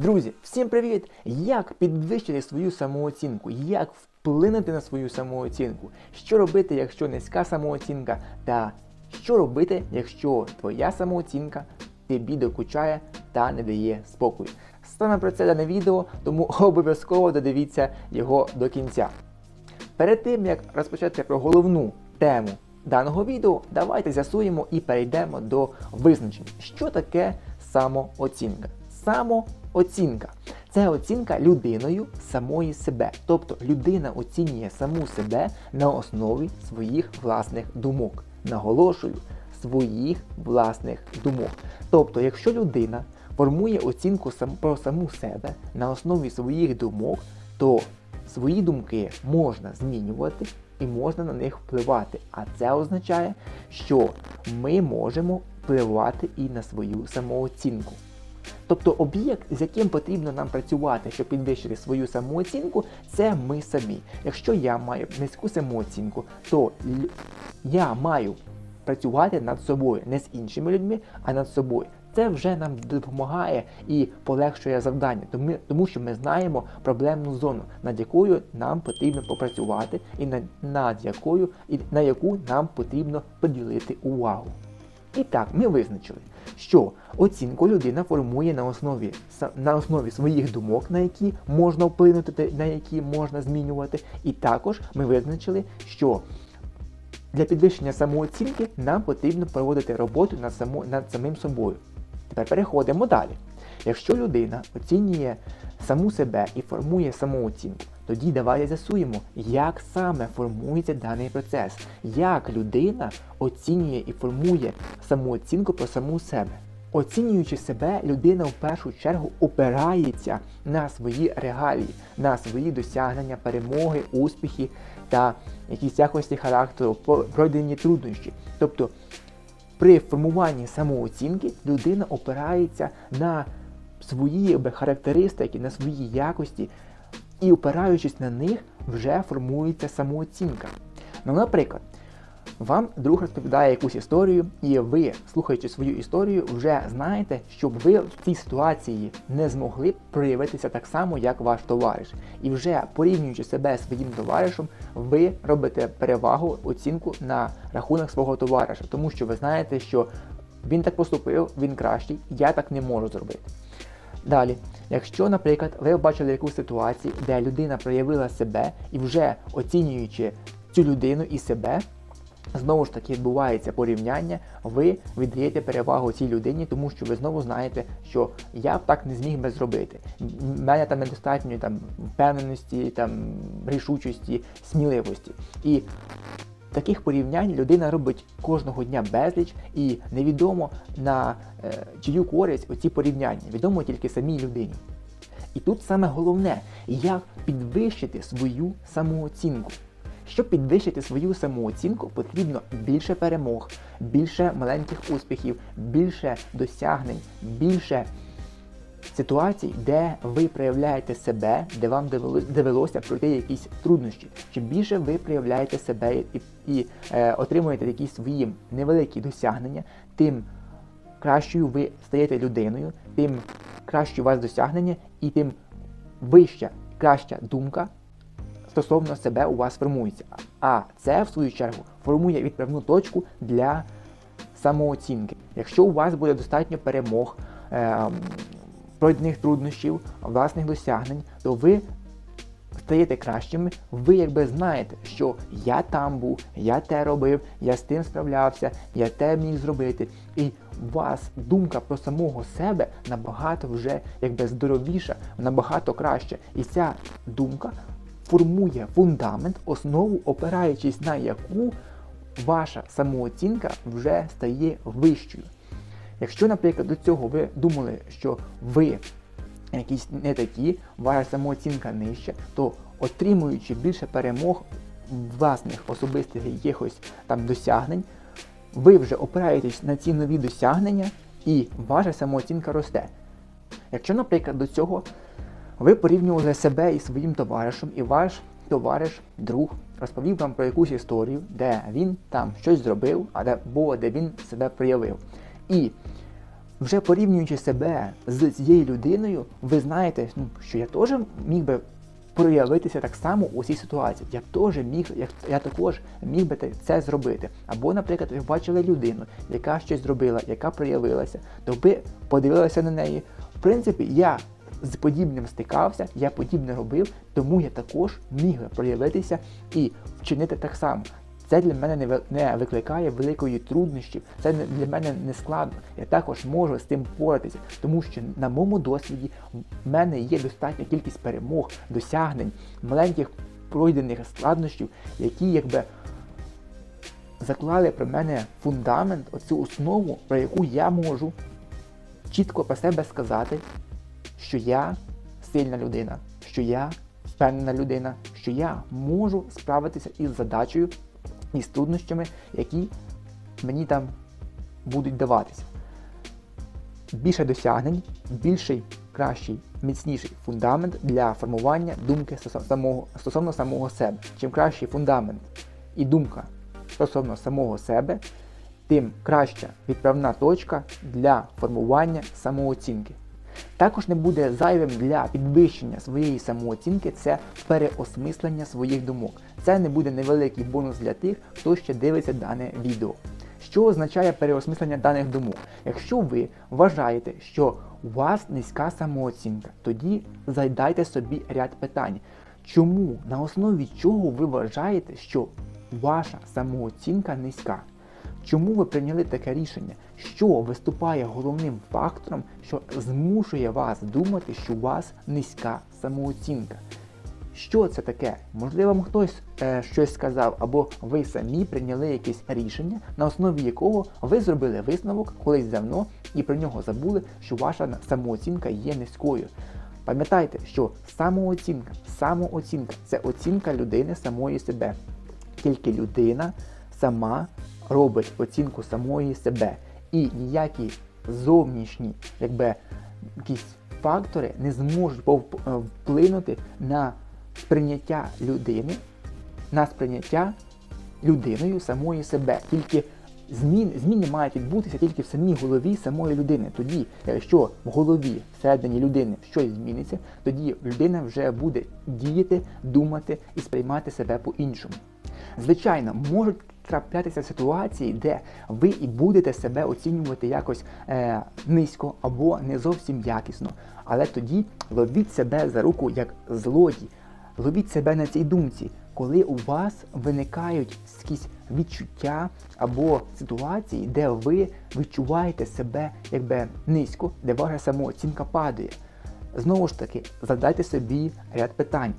Друзі, всім привіт! Як підвищити свою самооцінку? Як вплинути на свою самооцінку? Що робити, якщо низька самооцінка? Та що робити, якщо твоя самооцінка тобі докучає та не дає спокою? Саме про це дане відео, тому обов'язково додивіться його до кінця. Перед тим як розпочати про головну тему даного відео, давайте з'ясуємо і перейдемо до визначень, що таке самооцінка. Самооцінка це оцінка людиною самої себе. Тобто людина оцінює саму себе на основі своїх власних думок. Наголошую, своїх власних думок. Тобто, якщо людина формує оцінку про саму себе на основі своїх думок, то свої думки можна змінювати і можна на них впливати. А це означає, що ми можемо впливати і на свою самооцінку. Тобто об'єкт, з яким потрібно нам працювати, щоб підвищити свою самооцінку, це ми самі. Якщо я маю низьку самооцінку, то я маю працювати над собою не з іншими людьми, а над собою. Це вже нам допомагає і полегшує завдання, тому, що ми знаємо проблемну зону, над якою нам потрібно попрацювати, і над якою і на яку нам потрібно поділити увагу. І так, ми визначили, що оцінку людина формує на основі, на основі своїх думок, на які можна вплинути, на які можна змінювати. І також ми визначили, що для підвищення самооцінки нам потрібно проводити роботу над, само, над самим собою. Тепер переходимо далі. Якщо людина оцінює саму себе і формує самооцінку, тоді давайте з'ясуємо, як саме формується даний процес, як людина оцінює і формує самооцінку про саму себе. Оцінюючи себе, людина в першу чергу опирається на свої регалії, на свої досягнення, перемоги, успіхи та якісь якості характеру, пройдені труднощі. Тобто при формуванні самооцінки людина опирається на свої характеристики, на свої якості, і опираючись на них, вже формується самооцінка. Ну, наприклад, вам друг розповідає якусь історію, і ви, слухаючи свою історію, вже знаєте, щоб ви в цій ситуації не змогли проявитися так само, як ваш товариш. І вже порівнюючи себе з своїм товаришем, ви робите перевагу, оцінку на рахунок свого товариша, тому що ви знаєте, що він так поступив, він кращий, я так не можу зробити. Далі, якщо, наприклад, ви бачили якусь ситуацію, де людина проявила себе і вже оцінюючи цю людину і себе, знову ж таки відбувається порівняння, ви віддаєте перевагу цій людині, тому що ви знову знаєте, що я б так не зміг би зробити. В мене там недостатньо там впевненості, там рішучості, сміливості. І Таких порівнянь людина робить кожного дня безліч, і невідомо на е, чию користь оці порівняння, відомо тільки самій людині. І тут саме головне, як підвищити свою самооцінку. Щоб підвищити свою самооцінку, потрібно більше перемог, більше маленьких успіхів, більше досягнень, більше ситуацій, де ви проявляєте себе, де вам довелося пройти якісь труднощі. Чим більше ви проявляєте себе і, і е, отримуєте якісь свої невеликі досягнення, тим кращою ви стаєте людиною, тим краще у вас досягнення і тим вища, краща думка стосовно себе у вас формується. А це, в свою чергу, формує відправну точку для самооцінки. Якщо у вас буде достатньо перемог, е, пройдених труднощів, власних досягнень, то ви стаєте кращими, ви якби знаєте, що я там був, я те робив, я з тим справлявся, я те міг зробити. І у вас думка про самого себе набагато вже якби здоровіша, набагато краще. І ця думка формує фундамент, основу, опираючись на яку ваша самооцінка вже стає вищою. Якщо, наприклад, до цього ви думали, що ви якісь не такі, ваша самооцінка нижча, то отримуючи більше перемог власних особистих якихось там досягнень, ви вже опираєтесь на ці нові досягнення і ваша самооцінка росте. Якщо, наприклад, до цього ви порівнювали себе із своїм товаришем, і ваш товариш, друг, розповів вам про якусь історію, де він там щось зробив, або де він себе проявив. І вже порівнюючи себе з цією людиною, ви знаєте, ну, що я теж міг би проявитися так само у цій ситуації. Я теж міг, я, я також міг би це зробити. Або, наприклад, ви бачили людину, яка щось зробила, яка проявилася, то ви подивилися на неї. В принципі, я з подібним стикався, я подібне робив, тому я також міг би проявитися і вчинити так само. Це для мене не викликає великої труднощів, це для мене не складно. Я також можу з тим впоратися, тому що на моєму досвіді в мене є достатня кількість перемог, досягнень, маленьких пройдених складнощів, які якби заклали про мене фундамент, оцю основу, про яку я можу чітко про себе сказати, що я сильна людина, що я впевнена людина, що я можу справитися із задачею і з труднощами, які мені там будуть даватися. Більше досягнень, більший, кращий, міцніший фундамент для формування думки самого, стосовно самого себе. Чим кращий фундамент і думка стосовно самого себе, тим краща відправна точка для формування самооцінки. Також не буде зайвим для підвищення своєї самооцінки це переосмислення своїх думок. Це не буде невеликий бонус для тих, хто ще дивиться дане відео. Що означає переосмислення даних думок? Якщо ви вважаєте, що у вас низька самооцінка, тоді задайте собі ряд питань. Чому, на основі чого ви вважаєте, що ваша самооцінка низька? Чому ви прийняли таке рішення? Що виступає головним фактором, що змушує вас думати, що у вас низька самооцінка? Що це таке? Можливо, вам хтось е, щось сказав, або ви самі прийняли якесь рішення, на основі якого ви зробили висновок колись давно і про нього забули, що ваша самооцінка є низькою. Пам'ятайте, що самооцінка, самооцінка це оцінка людини самої себе. Тільки людина сама робить оцінку самої себе. І ніякі зовнішні, якби якісь фактори не зможуть е, вплинути на сприйняття людини, на сприйняття людиною самої себе. Тільки змін, зміни мають відбутися тільки в самій голові самої людини. Тоді, якщо в голові всередині людини щось зміниться, тоді людина вже буде діяти, думати і сприймати себе по-іншому. Звичайно, можуть траплятися ситуації, де ви і будете себе оцінювати якось е, низько або не зовсім якісно. Але тоді ловіть себе за руку як злодій. Ловіть себе на цій думці, коли у вас виникають якісь відчуття або ситуації, де ви відчуваєте себе якби низько, де ваша самооцінка падає. Знову ж таки, задайте собі ряд питань.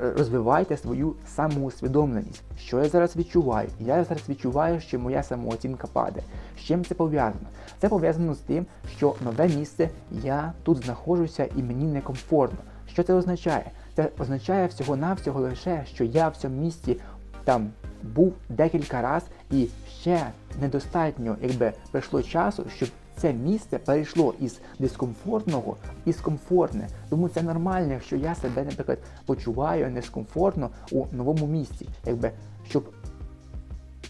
Розвивайте свою самоусвідомленість. Що я зараз відчуваю? Я зараз відчуваю, що моя самооцінка падає. З чим це пов'язано? Це пов'язано з тим, що нове місце я тут знаходжуся і мені некомфортно. Що це означає? Це означає всього-навсього лише, що я в цьому місці там був декілька разів і ще недостатньо, якби пройшло часу, щоб це місце перейшло із дискомфортного із комфортне. Тому це нормально, якщо я себе, наприклад, почуваю дискомфортно у новому місці. Якби щоб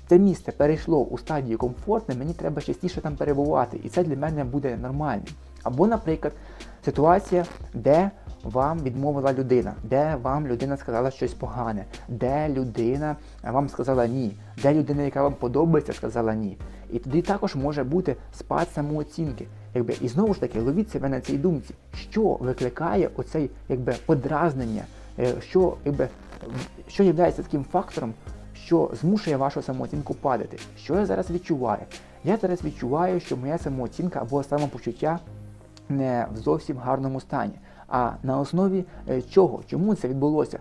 це місце перейшло у стадію комфортне, мені треба частіше там перебувати, і це для мене буде нормальним. Або, наприклад, ситуація, де вам відмовила людина, де вам людина сказала щось погане, де людина вам сказала ні, де людина, яка вам подобається, сказала ні. І тоді також може бути спад самооцінки. Якби, і знову ж таки, ловіть себе на цій думці, що викликає оцей якби, подразнення, е, що, якби, що є таким фактором, що змушує вашу самооцінку падати. Що я зараз відчуваю? Я зараз відчуваю, що моя самооцінка або самопочуття не в зовсім гарному стані. А на основі е, чого? Чому це відбулося?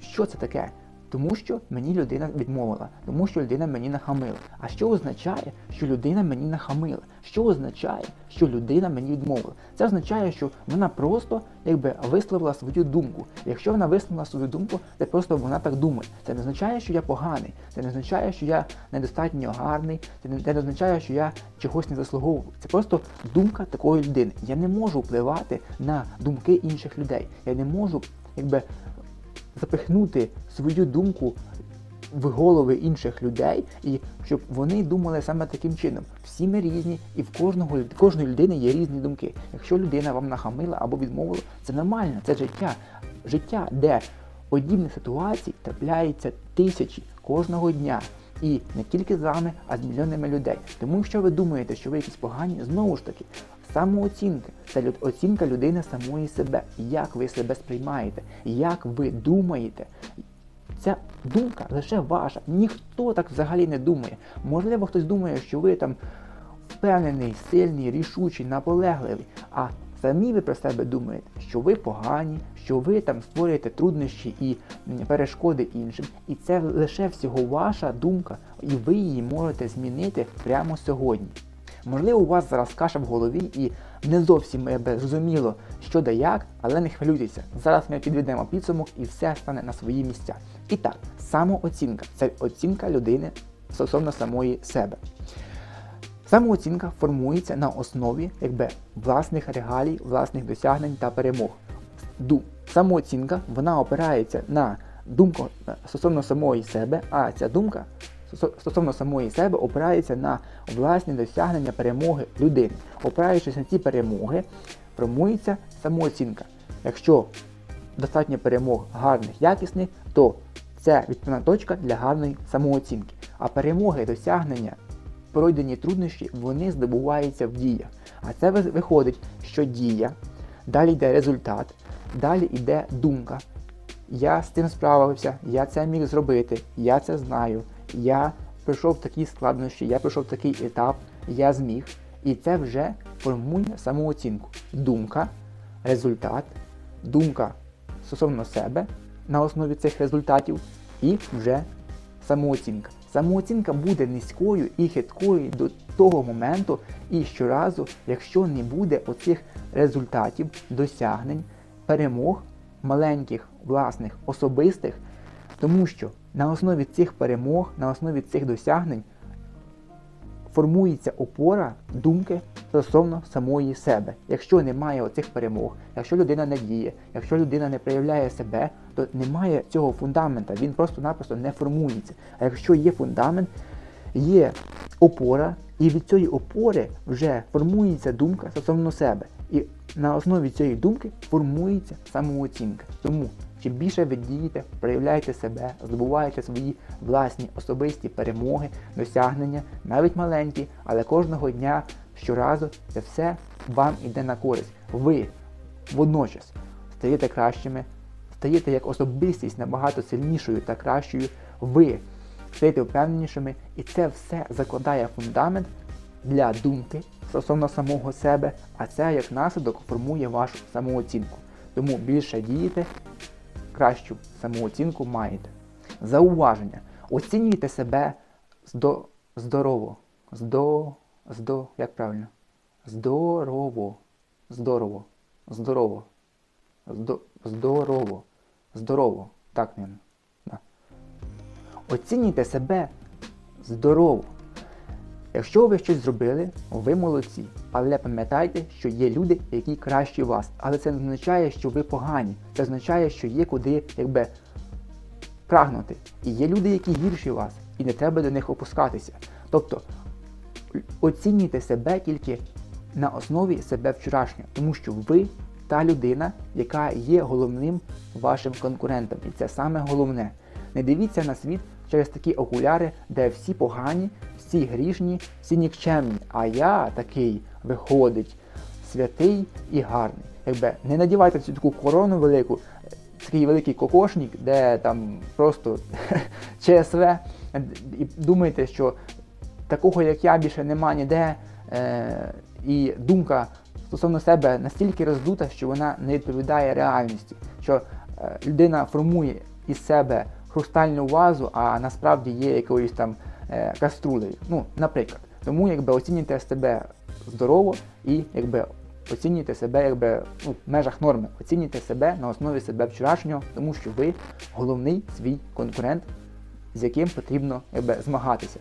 Що це таке? Тому що мені людина відмовила, тому що людина мені нахамила. А що означає, що людина мені нахамила? Що означає, що людина мені відмовила? Це означає, що вона просто якби висловила свою думку. Якщо вона висловила свою думку, це просто вона так думає. Це не означає, що я поганий, це не означає, що я недостатньо гарний, це не, не означає, що я чогось не заслуговую. Це просто думка такої людини. Я не можу впливати на думки інших людей. Я не можу якби запихнути свою думку в голови інших людей, і щоб вони думали саме таким чином. Всі ми різні, і в кожного кожної людини є різні думки. Якщо людина вам нахамила або відмовила, це нормально, це життя. Життя, де подібних ситуацій трапляється тисячі кожного дня. І не тільки з вами, а з мільйонами людей. Тому якщо ви думаєте, що ви якісь погані, знову ж таки, самооцінка це оцінка людини самої себе. Як ви себе сприймаєте, як ви думаєте. Ця думка лише ваша. Ніхто так взагалі не думає. Можливо, хтось думає, що ви там впевнений, сильний, рішучий, наполегливий. А самі ви про себе думаєте, що ви погані, що ви там створюєте труднощі і перешкоди іншим. І це лише всього ваша думка, і ви її можете змінити прямо сьогодні. Можливо, у вас зараз каша в голові і не зовсім зрозуміло, що да як, але не хвилюйтеся. Зараз ми підведемо підсумок і все стане на свої місця. І так, самооцінка це оцінка людини стосовно самої себе. Самооцінка формується на основі якби, власних регалій, власних досягнень та перемог. Самооцінка вона опирається на думку стосовно самої себе, а ця думка стосовно самої себе опирається на власні досягнення перемоги людини. Опираючись на ці перемоги, формується самооцінка. Якщо достатньо перемог гарних, якісних, то це відповідна точка для гарної самооцінки. А перемоги, досягнення, пройдені труднощі, вони здобуваються в діях. А це виходить, що дія, далі йде результат, далі йде думка. Я з цим справився, я це міг зробити, я це знаю, я пройшов такі складнощі, я пройшов такий етап, я зміг. І це вже формує самооцінку. Думка, результат, думка стосовно себе на основі цих результатів і вже самооцінка. Самооцінка буде низькою і хиткою до того моменту, і щоразу, якщо не буде оцих результатів, досягнень, перемог, маленьких, власних, особистих, тому що на основі цих перемог, на основі цих досягнень формується опора думки стосовно самої себе. Якщо немає оцих перемог, якщо людина не діє, якщо людина не проявляє себе, то немає цього фундамента, він просто-напросто не формується. А якщо є фундамент, є опора, і від цієї опори вже формується думка стосовно себе. І на основі цієї думки формується самооцінка. Тому чим більше ви дієте, проявляєте себе, здобуваєте свої власні особисті перемоги, досягнення, навіть маленькі, але кожного дня, щоразу, це все вам іде на користь. Ви водночас стаєте кращими, стаєте як особистість набагато сильнішою та кращою. Ви стаєте впевненішими, і це все закладає фундамент для думки стосовно самого себе, а це як наслідок формує вашу самооцінку. Тому більше дієте, кращу самооцінку маєте. Зауваження. Оцінюйте себе здо, здорово. Здо, здо, як правильно? Здорово. Здорово. Здорово. Здо, здорово. Здорово. Так, мабуть. Да. Оцінюйте себе здорово. Якщо ви щось зробили, ви молодці. Але пам'ятайте, що є люди, які кращі вас. Але це не означає, що ви погані. Це означає, що є куди якби прагнути. І є люди, які гірші вас, і не треба до них опускатися. Тобто оцінюйте себе тільки на основі себе вчорашнього, тому що ви та людина, яка є головним вашим конкурентом. І це саме головне. Не дивіться на світ через такі окуляри, де всі погані, всі грішні, всі нікчемні. А я такий виходить святий і гарний. Якби не надівайте цю таку корону велику, такий великий кокошник, де там просто ЧСВ, і думаєте, що такого як я більше нема ніде. Е, і думка стосовно себе настільки роздута, що вона не відповідає реальності, що е, людина формує із себе хрустальну вазу, а насправді є якоюсь там каструлею. Ну, наприклад. Тому якби оцінюйте себе здорово і якби оцінюйте себе якби ну, в межах норми. Оцінюйте себе на основі себе вчорашнього, тому що ви головний свій конкурент, з яким потрібно якби, змагатися.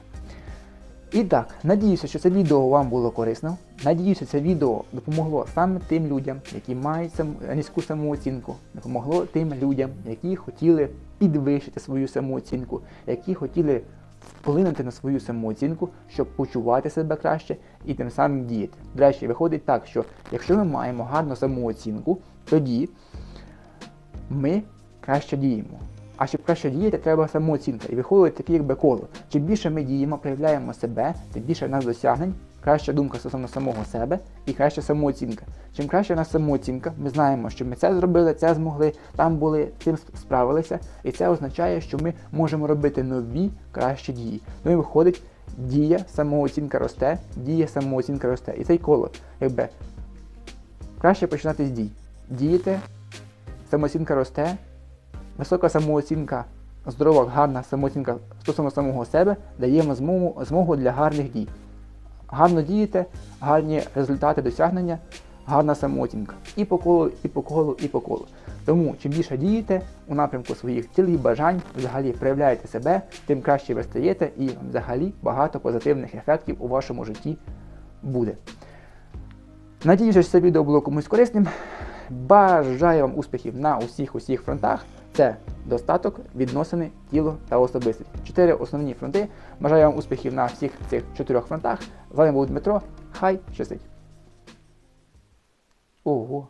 І так, надіюся, що це відео вам було корисно. Надіюся, це відео допомогло саме тим людям, які мають сам... низьку самооцінку. Допомогло тим людям, які хотіли підвищити свою самооцінку, які хотіли вплинути на свою самооцінку, щоб почувати себе краще і тим самим діяти. До речі, виходить так, що якщо ми маємо гарну самооцінку, тоді ми краще діємо. А щоб краще діяти, треба самооцінка. І виходить таке якби коло. Чим більше ми діємо, проявляємо себе, тим більше в нас досягнень, краща думка стосовно самого себе і краща самооцінка. Чим краще в самооцінка, ми знаємо, що ми це зробили, це змогли, там були, цим справилися. І це означає, що ми можемо робити нові кращі дії. Ну і виходить, дія, самооцінка росте, дія, самооцінка росте. І цей коло, якби краще починати з дій. Діяти, самооцінка росте, висока самооцінка, здорова, гарна самооцінка стосовно самого себе дає змогу, змогу для гарних дій. Гарно діяти, гарні результати досягнення, гарна самооцінка. І по колу, і по колу, і по колу. Тому чим більше дієте у напрямку своїх цілей, бажань, взагалі проявляєте себе, тим краще ви стаєте і взагалі багато позитивних ефектів у вашому житті буде. Надіюся, що це відео було комусь корисним. Бажаю вам успіхів на усіх усіх фронтах. Це достаток, відносини, тіло та особистість. Чотири основні фронти. Бажаю вам успіхів на всіх цих чотирьох фронтах. З вами був Дмитро. Хай щастить. Ого.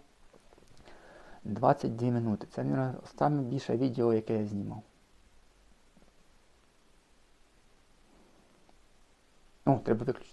22 минути. Це, мабуть, більше відео, яке я знімав. О, треба виключити.